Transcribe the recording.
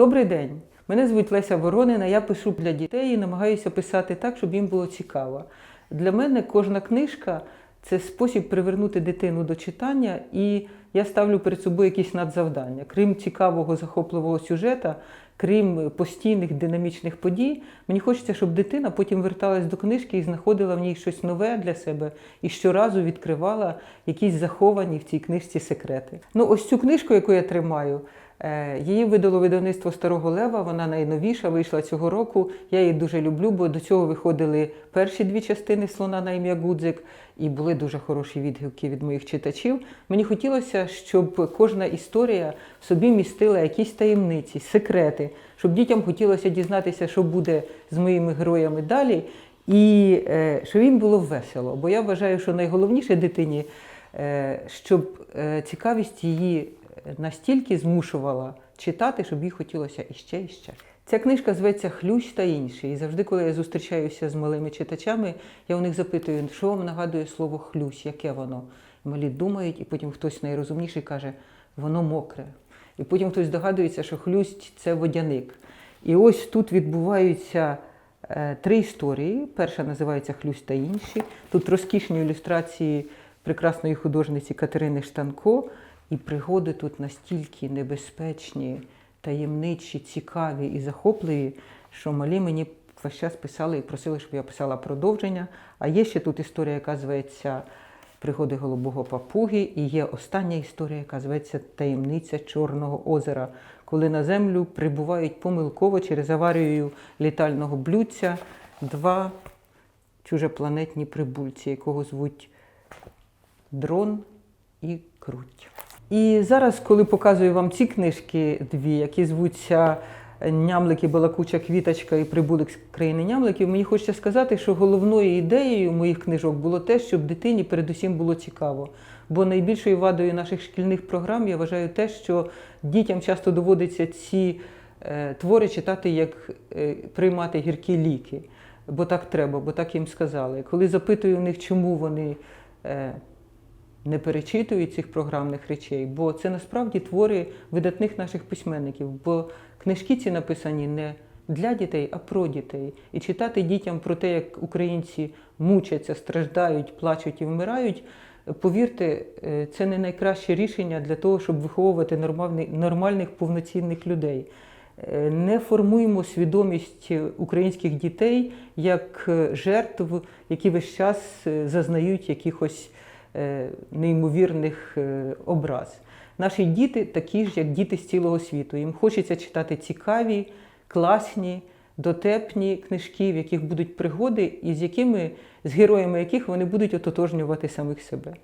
Добрий день! Мене звуть Леся Воронина. Я пишу для дітей і намагаюся писати так, щоб їм було цікаво. Для мене кожна книжка це спосіб привернути дитину до читання, і я ставлю перед собою якісь надзавдання. Крім цікавого, захопливого сюжета, крім постійних динамічних подій, мені хочеться, щоб дитина потім верталась до книжки і знаходила в ній щось нове для себе і щоразу відкривала якісь заховані в цій книжці секрети. Ну, ось цю книжку, яку я тримаю. Е, Її видало видавництво Старого Лева, вона найновіша, вийшла цього року. Я її дуже люблю, бо до цього виходили перші дві частини слона на ім'я Гудзик, і були дуже хороші відгуки від моїх читачів. Mені хотілося, щоб кожна історія в собі містила якісь таємниці, секрети, щоб дітям хотілося дізнатися, що буде з моїми героями далі, і е, щоб їм було весело. Бо я вважаю, що найголовніше дитині, е, щоб цікавість її настільки змушувала читати, щоб їй хотілося іще і ще. Ця книжка зветься Хлющ та інші. І завжди, коли я зустрічаюся з малими читачами, я у них запитую, що вам нагадує слово хлющ, яке воно? Малі думають, і потім хтось найрозумніший каже, воно мокре. І потім хтось догадується, що хлюсть це водяник. І ось тут відбуваються е, три історії. Перша називається Хлюсь та інші. Тут розкішні ілюстрації прекрасної художниці Катерини Штанко. І пригоди тут настільки небезпечні, таємничі, цікаві і захопливі, що малі мені весь час писали і просили, щоб я писала продовження. А є ще тут історія, яка зветься Пригоди голубого папуги, і є остання історія, яка зветься Таємниця Чорного озера, коли на землю прибувають помилково через аварію літального блюдця два чужепланетні прибульці, якого звуть Дрон і Круть. І зараз, коли показую вам ці книжки дві, які звуться Нямлики, Балакуча квіточка і Прибулик з країни нямликів, мені хочеться сказати, що головною ідеєю моїх книжок було те, щоб дитині передусім було цікаво. Бо найбільшою вадою наших шкільних програм я вважаю те, що дітям часто доводиться ці е, твори читати, як е, приймати гіркі ліки. Бо так треба, бо так їм сказали. Коли запитую у них, чому вони. Не перечитують цих програмних речей, бо це насправді твори видатних наших письменників. Бо книжки ці написані не для дітей, а про дітей. І читати дітям про те, як українці мучаться, страждають, плачуть і вмирають. Повірте, е, це не найкраще рішення для того, щоб виховувати нормальних, повноцінних людей. Е, Не формуємо свідомість українських дітей як е, жертв, які весь час зазнають якихось неймовірних е, образ. Наші діти такі ж, як діти з цілого світу. Їм хочеться читати цікаві, класні, дотепні книжки, в яких будуть пригоди, і з якими з героями яких вони будуть ототожнювати самих себе.